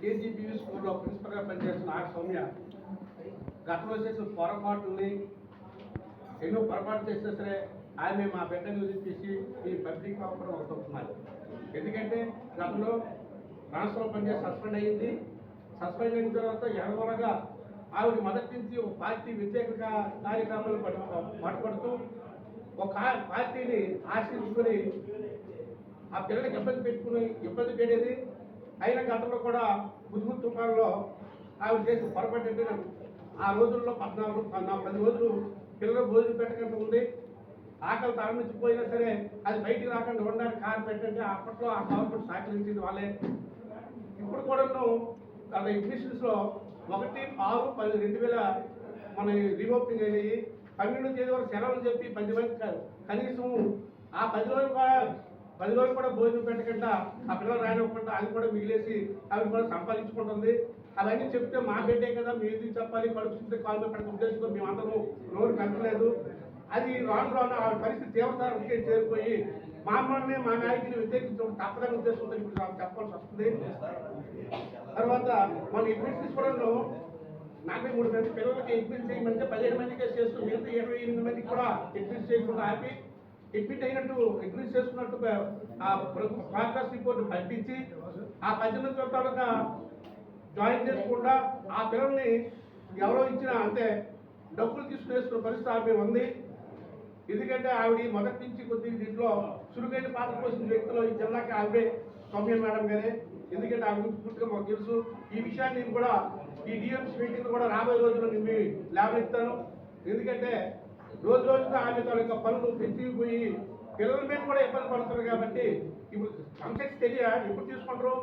KGBV స్కూల్లో ప్రిన్సిపల్గా పనిచేస్తున్న are Soumya గతంలో చేసిన పొరపాటుని ఎన్నో పొరపాటు చేసినా సరే ఆమె మా బిడ్డను చూపించి ఈ పబ్లిక్ ఆఫర్ అవుతున్నారు ఎందుకంటే గతంలో రాష్ట్రంలో పనిచేసి సస్పెండ్ అయ్యింది సస్పెండ్ అయిన తర్వాత ఎడవరగా ఆవిడ మొదటి నుంచి ఒక పార్టీ వ్యతిరేక కార్యక్రమాలు పట్టు పట్టుబడుతూ ఒక పార్టీని ఆశ్రయించుకొని ఆ పిల్లలకి ఇబ్బంది పెట్టుకుని ఇబ్బంది పెట్టేది అయిన గతంలో కూడా ముదుగు తుఫాన్లో ఆవిడ చేసి పొరపాటు ఆ రోజుల్లో పద్నాలుగు పద్నాలుగు పది రోజులు పిల్లలు భోజనం పెట్టకుండా ఉంది ఆకలి తరలించిపోయినా సరే అది బయటికి రాకుండా ఉండడానికి కారు పెట్టండి అప్పట్లో ఆ గవర్నమెంట్ సహకరించింది వాళ్ళే. ఇప్పుడు కూడా వాళ్ళ ఎగ్జిబిషన్స్లో ఒకటి ఆరు పది రెండు వేల మన రీఓపెనింగ్ అయినాయి. పన్నెండు తేదీ వరకు సెలవులు చెప్పి పది మంది కనీసం ఆ పది రోజులు కూడా పది రోజులు కూడా భోజనం పెట్టకుండా ఆ పిల్లలు రానివ్వకుండా అది కూడా మిగిలేసి అవి కూడా సంపాదించుకుంటుంది. అవన్నీ చెప్తే మా బిడ్డే కదా మీరు చెప్పాలి? కడుపుతుంటే కాలు పెట్టడం ఉద్దేశంతో మేమందరం నోరు కట్టలేదు. అది రాను రాను ఆ పరిస్థితి తీవ్రతరంకే చేరిపోయి మా అమ్మని మా నాయకుని వ్యతిరేకించడం తప్పదని ఉద్దేశంతో ఇప్పుడు చెప్పాల్సి వస్తుంది. తర్వాత మన ఎగ్జిబిషన్ కూడా నలభై మూడు మంది పిల్లలకి ఎగ్జిట్ చేయమంటే పదిహేను మందికే చేస్తూ మిగతా ఇరవై ఎనిమిది మందికి కూడా ఎగ్జిట్ చేయకుండా ఆపి రిపీట్ అయినట్టు ఎగ్జిబిట్ చేసుకున్నట్టు ఆ ప్రోగ్రెస్ రిపోర్ట్ పంపించి ఆ పద్దెనిమిది తాలూకా జాయిన్ చేసుకుండా ఆ పిల్లల్ని ఎవరో ఇచ్చినా అంతే డబ్బులు తీసుకుని వేసుకున్న పరిస్థితి ఆమె ఉంది. ఎందుకంటే ఆవిడ మొదటి నుంచి కొద్ది దీంట్లో చురుకైన పాత్ర పోసిన వ్యక్తులు ఈ జిల్లాకి ఆవిడే సౌమ్య మేడం గారే. ఎందుకంటే ఆవిడ గురించి పూర్తిగా మాకు తెలుసు. ఈ విషయాన్ని నేను కూడా ఈ డిఎంసీ మీటింగ్ కూడా రాబోయే రోజుల్లో నేను మీ లేవనెత్తాను ఎందుకంటే రోజు రోజుకు ఆమె తాలూకా పనులు పెంచిపోయి పిల్లల మీద కూడా ఇబ్బంది పడుతున్నారు కాబట్టి ఇప్పుడు కాంప్లెక్స్ తెలియ ఎప్పుడు తీసుకుంటారు?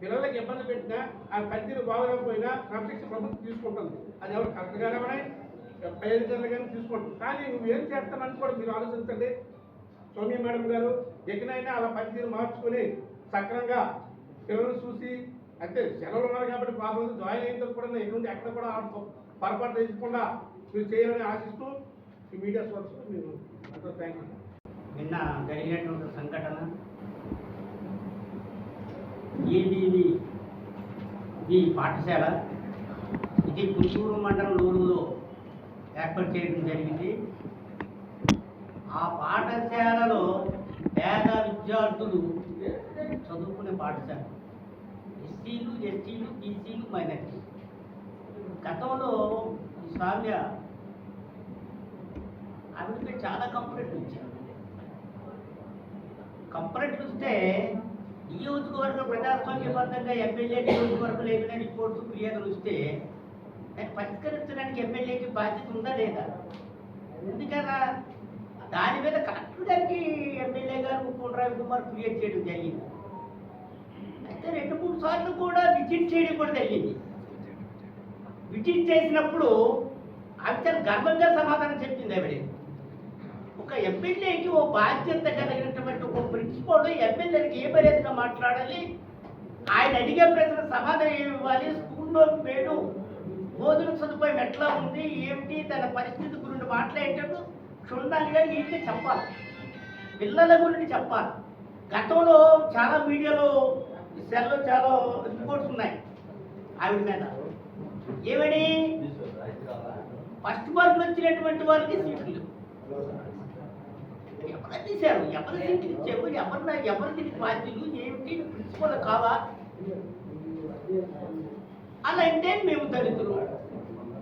పిల్లలకి ఇబ్బంది పెట్టినా ఆ పనితీరు బాగలేకపోయినా కాంప్లెక్స్ ప్రభుత్వం తీసుకుంటుంది. అది ఎవరు కరెక్ట్గానే ఉన్నాయి పై కానీ తీసుకుంటారు కానీ నువ్వు ఏం చేస్తామని కూడా మీరు ఆలోచించండి. సౌమ్య మేడం గారు ఎక్కడైనా అలా పనితీరు మార్చుకొని సక్రంగా పిల్లలు చూసి అంటే సెలవులు ఉన్నారు కాబట్టి పాపం జాయిన్ అయిన కూడా ఎక్కడ ఎక్కడ కూడా పొరపాటు తెచ్చకుండా మీరు చేయాలని ఆశిస్తూ ఈ మీడియా సోర్స్ మీరు థ్యాంక్ యూ నిన్న జరిగినటువంటి సంఘటన ఏబీవి ఈ పాఠశాల ఇది పుత్తూరు మండలం లూరులో ఏర్పాటు చేయడం జరిగింది. ఆ పాఠశాలలో పేద విద్యార్థులు చదువుకునే పాఠశాల. ఎస్సీలు ఎస్టీలు బీసీలు మైనార్టీ. గతంలో ఈ సామ్య చాలా కంప్లైంట్లు ఇచ్చారు కంప్లైంట్ వస్తే నియోజకవర్గ ప్రజాస్వామ్యబద్ధంగా ఎమ్మెల్యే నియోజకవర్గంలో ఏమైనా రిపోర్ట్స్ ఫిర్యాదులు వస్తే దాన్ని పరిష్కరించడానికి ఎమ్మెల్యేకి బాధ్యత ఉందా లేదా? ఉంది కదా దాని మీద కట్టడానికి ఎమ్మెల్యే గారు కోనరావి కుమార్ ఫిర్యాదు చేయడం జరిగింది. అయితే రెండు మూడు సార్లు కూడా విజిట్ చేయడం కూడా జరిగింది. విజిట్ చేసినప్పుడు అంత గర్వంగా సమాధానం చెప్పింది ఆవిడ. ఒక ఎమ్మెల్యేకి ఓ బాధ్యత కలిగినటువంటి ఒక ప్రిన్సిపల్ ఎమ్మెల్యేకి ఏ మర్యాదగా మాట్లాడాలి? ఆయన అడిగే ప్రశ్న సమాధానం ఏమి ఇవ్వాలి? స్కూల్లో పేరు భోజన సదుపాయం ఎట్లా ఉంది? ఏమిటి? తన పరిస్థితి గురించి మాట్లాడేటప్పుడు క్షుణ్ణంగా నీట్గా చెప్పాలి. పిల్లల గురించి చెప్పాలి. గతంలో చాలా మీడియాలో సెల్లో చాలా రిపోర్ట్స్ ఉన్నాయి ఆవిడ మీద. ఏమని? ఫస్ట్ మార్కులు వచ్చినటువంటి వాళ్ళకి సీట్లు. లేవు. ఎవరు తీశారు ఎవరు ఎవరు దీనికి బాధ్యులు ఏమిటి? ప్రిన్సిపల్ కావా? అలా అంటే మేము దళితులు.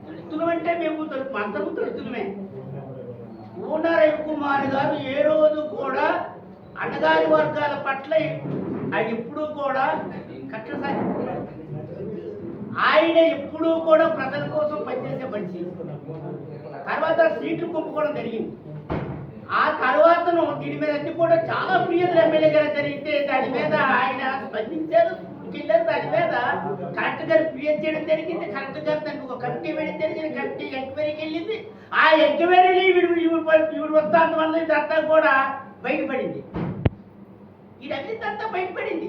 దళితులు అంటే మేము దళితులు. అందరూ దళితులమే. రవికుమార్ గారు ఏ రోజు కూడా అణగారి వర్గాల పట్ల ఆయన ఎప్పుడూ కూడా కట్టసాగి ఆయన ఎప్పుడూ కూడా ప్రజల కోసం పనిచేసే మనిషి. తర్వాత సీట్లు కుంపుకోవడం జరిగింది. ఆ తర్వాతను దీని మీద అన్ని కూడా చాలా ప్రియతలు ఎమ్మెల్యే గారు జరిగితే దాని మీద ఆయన స్పందించారు ఇంకెళ్ళారు దాని మీద. కలెక్టర్ గారు ఫిర్యాదు చేయడం జరిగింది. కలెక్టర్ గారు దానికి ఒక కమిటీ వేయడం జరిగింది. కమిటీ ఎంక్వైరీకి వెళ్ళింది. ఆ ఎంక్వైరీని వీడు వీడు వస్తాంత వల్ల ఇదంతా కూడా బయటపడింది. ఇదంతా బయటపడింది.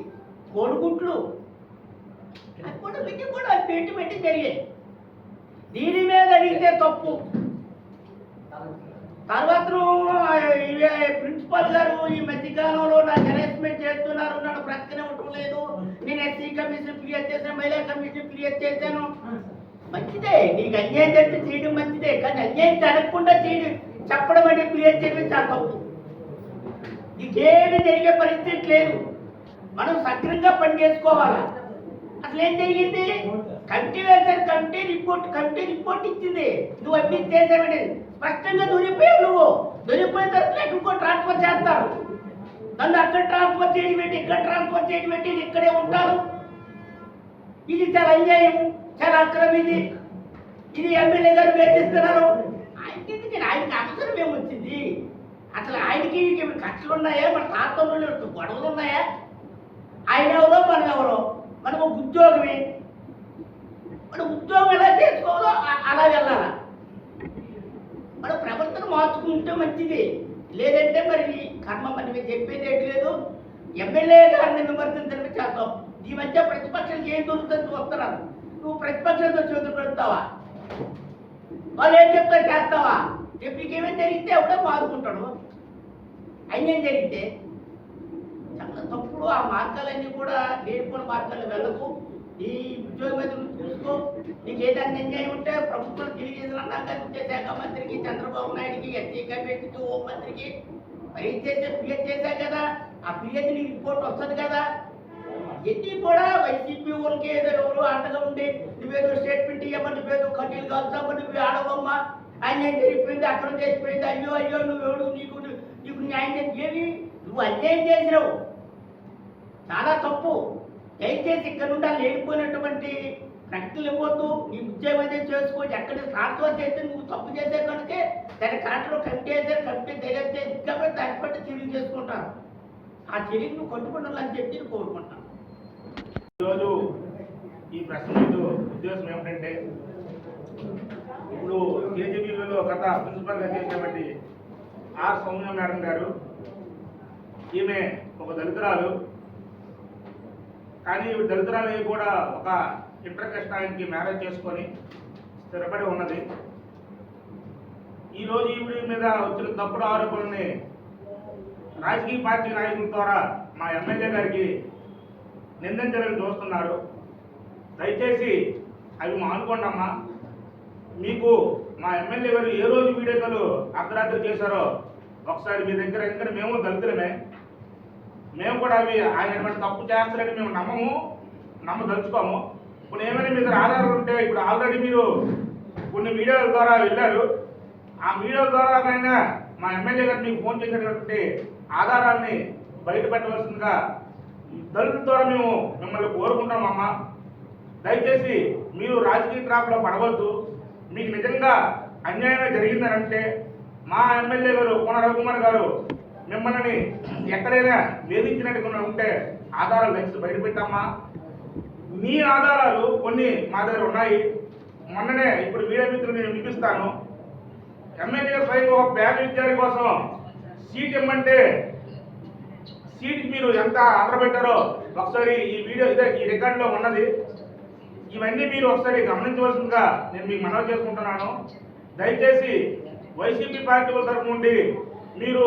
కోడిగుట్లు అది కూడా పెట్టి కూడా పెట్టి పెట్టి జరిగాయి. దీని మీద అడిగితే తప్పు. తర్వాత ప్రిన్సిపల్ గారు ఈ మధ్యకాలంలో నాకు హెరాస్మెంట్ చేస్తున్నారు నన్ను ప్రక్కనే ఉండటం లేదు నేను ఎస్సీ కమిషన్ క్లియర్ చేశాను మహిళా కమిషన్ క్లియర్ చేశాను. మంచిదే నీకు అన్యాయం చేస్తే చేయడం మంచిదే కానీ అన్యాయం జరగకుండా చేయడం చెప్పడం అంటే క్లియర్ చేయడం చాలా తప్పు. నీకేమి జరిగే పరిస్థితి లేదు. మనం సక్రంగా పని చేసుకోవాలా? అసలు ఏం జరిగింది? రిపోర్ట్ కమిటీ రిపోర్ట్ ఇచ్చింది. నువ్వు అడ్మిట్ చేసావని స్పష్టంగా దొరికిపోయావు నువ్వు. దొరికిపోయిన తర్వాత నాకు ఇంకో ట్రాన్స్ఫర్ చేస్తారు. నన్ను అక్కడ ట్రాన్స్ఫర్ చేయడం పెట్టి ఇక్కడ ట్రాన్స్ఫర్ చేయడం పెట్టి ఇక్కడే ఉంటాను. ఇది చాలా అన్యాయం చాలా అక్రమ ఇది. ఇది ఎమ్మెల్యే గారు వేధిస్తున్నారు. ఆయనకి ఎందుకు ఆయనకి అవసరం ఏమొచ్చింది అసలు ఆయనకి ఈయనకి ఖర్చులు ఉన్నాయా? మన తాతలు గొడవలు ఉన్నాయా? ఆయన ఎవరో? మనం ఎవరో? మనం ఉద్యోగమే. మన ఉద్యోగం ఎలా చేసుకోవాలో అలా వెళ్ళాలా? మన ప్రవర్తన మార్చుకుంటే మంచిది. లేదంటే మరి కర్మ మరి మీరు చెప్పేది ఏంటి లేదు. ఎమ్మెల్యే గారిని విమర్శించడం చేద్దాం. ఈ మధ్య ప్రతిపక్షానికి ఏం దొరుకుతుంది వస్తున్నారు నువ్వు ప్రతిపక్షంతో చేతులు పెడతావా? వాళ్ళు ఏం చెప్తారు చేస్తావా? రేపు నీకేమేం జరిగితే ఎవడో బాదుకుంటాడు అన్యం జరిగితే చాలా తప్పుడు ఆ మార్గాలన్నీ కూడా లేనిపోయిన మార్గాలు వెళ్ళకు. ఈ ఉద్యోగం మీద చూసుకో నీకు ఏదైనా అన్యాయం ఉంటే ప్రభుత్వం తెలియజేసిన అన్నాక మంత్రికి చంద్రబాబు నాయుడికి ఎస్సీ కమిటీకి హోం మంత్రికి మరి చేసే ఫిర్యాదు చేశావు కదా. ఆ ఫిర్యాదు నీ రిపోర్ట్ వస్తుంది కదా. ఎన్ని కూడా వైసీపీ ఊరికి ఏదో ఎవరు అండగా ఉండి నువ్వేదో స్టేట్మెంట్ ఇవ్వమని నువ్వేదో కన్నీళ్ళు కాల్చామని నువ్వు ఆడబొమ్మ ఆయన ఏం జరిగిపోయింది? అక్కడ చేసిపోయింది అయ్యో అయ్యో నువ్వెవడు? నీకు నీకు న్యాయం ఏమి? నువ్వు అన్యాయం చేసినావు. చాలా తప్పు. దయచేసి ఇక్కడ నుండి ఆ లేనిపోయినటువంటి ప్రకటనలు ఇవ్వద్దు. నీ ఉద్యోగం అయితే చేసుకోవచ్చు ఎక్కడ ట్రాన్స్ఫర్ చేస్తే నువ్వు తప్పు చేసే కనుకే దాని కరెక్ట్లో కమిటీ అయితే కమిటీ దర్యాప్తు ఇంకా దాన్ని బట్టి చర్యలు చేసుకుంటారు. ఆ చర్యలు నువ్వు కొట్టుకుండాలని చెప్పి నేను కోరుకుంటాను ఈరోజు ఈ ప్రశ్న మీద ఉద్దేశం ఏమిటంటే ఇప్పుడు కేజీబీలో గత ప్రిన్సిపల్గా చేసినటువంటి ఆర్ సౌమ్య మేడం గారు ఈమె ఒక దళితురాలు. కానీ దళితురాలు కూడా ఒక ఇంటర్ కష్టానికి మ్యారేజ్ చేసుకొని స్థిరపడి ఉన్నది. ఈరోజు ఈవిడ మీద వచ్చిన తప్పుడు ఆరోపణల్ని రాజకీయ పార్టీ నాయకుల ద్వారా మా ఎమ్మెల్యే గారికి నిందించాలని చూస్తున్నారు. దయచేసి అవి మానుకోండమ్మా మీకు మా ఎమ్మెల్యే గారు ఏ రోజు వీడియోలు అర్ధరాత్రి చేశారో ఒకసారి మీ దగ్గర ఎందుకంటే మేము దళితులమే. మేము కూడా అవి ఆయన ఏమైనా తప్పు చేస్తారని మేము నమ్మము నమ్మదలుచుకోము ఇప్పుడు ఏమైనా మీ దగ్గర ఆధారాలు ఉంటే ఇప్పుడు ఆల్రెడీ మీరు కొన్ని వీడియోల ద్వారా వెళ్ళారు. ఆ వీడియోల ద్వారా అయినా మా ఎమ్మెల్యే గారు మీకు ఫోన్ చేసినటువంటి ఆధారాన్ని బయట పెట్టవలసిందిగా దళితుల ద్వారా మేము మిమ్మల్ని కోరుకుంటామమ్మా దయచేసి మీరు రాజకీయ ట్రాప్లో పడవద్దు. మీకు నిజంగా అన్యాయమే జరిగిందని అంటే మా ఎమ్మెల్యే గారు కోన రఘుకుమార్ గారు మిమ్మల్ని ఎక్కడైనా వేధించినట్టుగా ఉంటే ఆధారాలు దయచేసి బయట పెట్టమ్మా మీ ఆధారాలు కొన్ని మా దగ్గర ఉన్నాయి. మొన్ననే ఇప్పుడు మీడియా మిత్రులు నేను వినిపిస్తాను. ఎమ్మెల్యే స్వయం ఒక పేద విద్యార్థి కోసం సీట్ ఇమ్మంటే సీట్ మీరు ఎంత ఆర్డర్ పెట్టారో ఒకసారి ఈ వీడియో ఇదే ఈ రికార్డులో ఉన్నది. ఇవన్నీ మీరు ఒకసారి గమనించవలసిందిగా నేను మీకు మనవి చేసుకుంటున్నాను. దయచేసి వైసీపీ పార్టీ వాళ్ళ తరఫు నుండి మీరు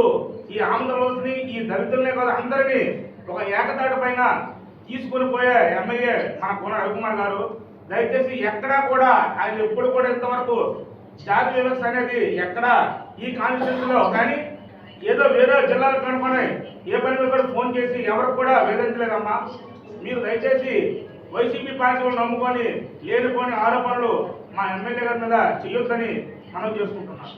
ఈ ఆంధ్రప్రదేశ్ని ఈ దళితులనే కాదు అందరినీ ఒక ఏకతాటి పైన తీసుకొని పోయే ఎమ్మెల్యే మన కోన రవికుమార్ గారు. దయచేసి ఎక్కడా కూడా ఆయన ఎప్పుడు కూడా ఇంతవరకు జాతి వివక్ష అనేది ఎక్కడ ఈ కాన్స్టిట్యూన్సీలో కానీ ఏదో వేరే జిల్లాలు కనుక్కొని ఏ పని మీద కూడా ఫోన్ చేసి ఎవరికి కూడా వేధించలేదమ్మా. మీరు దయచేసి వైసీపీ పార్టీలు నమ్ముకొని లేనిపోని ఆరోపణలు మా ఎమ్మెల్యే గారి మీద చేయొద్దని మనం చేసుకుంటున్నాం.